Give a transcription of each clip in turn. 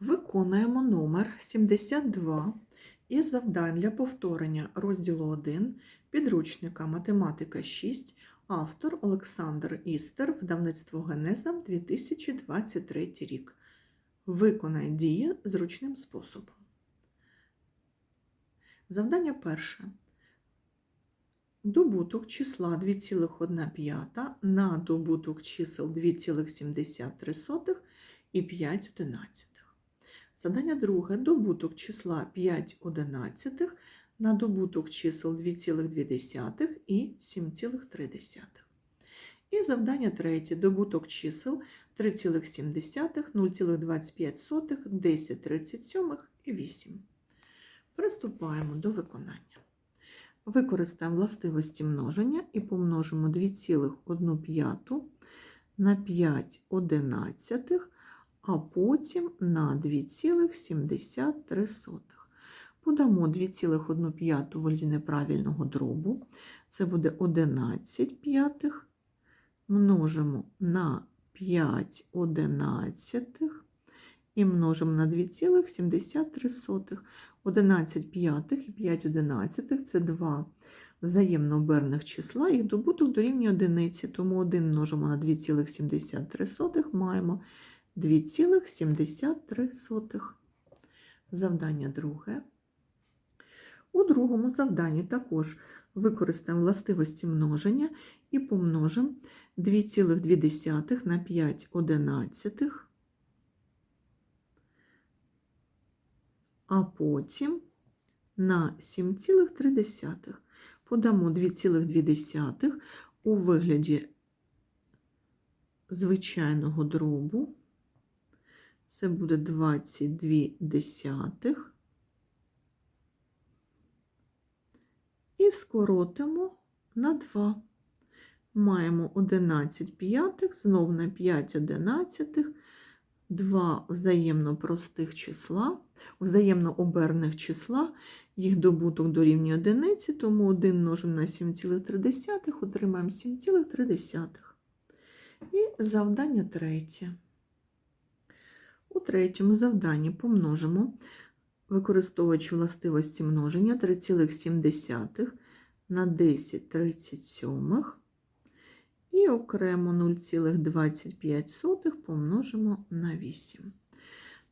Виконуємо номер 72 із завдань для повторення розділу 1 підручника Математика 6, автор Олександр Істер, видавництво Генеза 2023 рік. Виконай дії зручним способом. Завдання перше. Добуток числа 2,1 на добуток чисел 2,73 і 5 одинадцятих. Задання друге. Добуток числа 5 одинадцятих на добуток чисел 2,2 і 7,3. І завдання третє. Добуток чисел 3,7, 0,25, 10,37 і 8. Приступаємо до виконання. Використаємо властивості множення і помножимо 2,1 на 5 одинадцятих, а потім на 2,73. Подамо 2,1 в вигляді неправильного дробу. Це буде 11 п'ятих. Множимо на 5 одинадцятих і множимо на 2,73. 11 п'ятих і 5 одинадцятих – це два взаємно оберних числа, їх добуток дорівнює одиниці, тому 1 множимо на 2,73, маємо 2,73. Завдання друге. У другому завданні також використаємо властивості множення і помножимо 2,2 на 5 одинадцятих, а потім на 7,3. Подамо 2,2 у вигляді звичайного дробу. Це буде 22 десятих. І скоротимо на 2. Маємо 11 п'ятих, знов на 5 одинадцятих, два взаємно простих числа, взаємно оберних числа, їх добуток дорівнює одиниці, тому 1 множимо на 7,3, отримаємо 7,3. І завдання третє. У третьому завданні помножимо, використовуючи властивості множення 3,7 на 10,37 і окремо 0,25 помножимо на 8.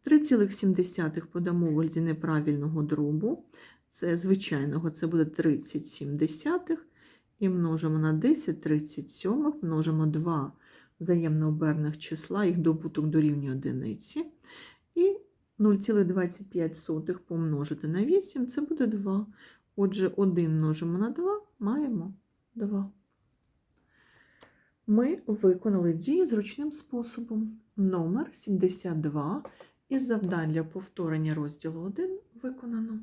3,7 подамо у вигляді неправильного дробу, це звичайного, це буде 37 десятих, і множимо на 10, 37, множимо 2 взаємно оберних числа, їх добуток дорівнює одиниці. І 0,25 помножити на 8, це буде 2. Отже, 1 множимо на 2, маємо 2. Ми виконали дії зручним способом. Номер 72 із завдань для повторення розділу 1 виконано.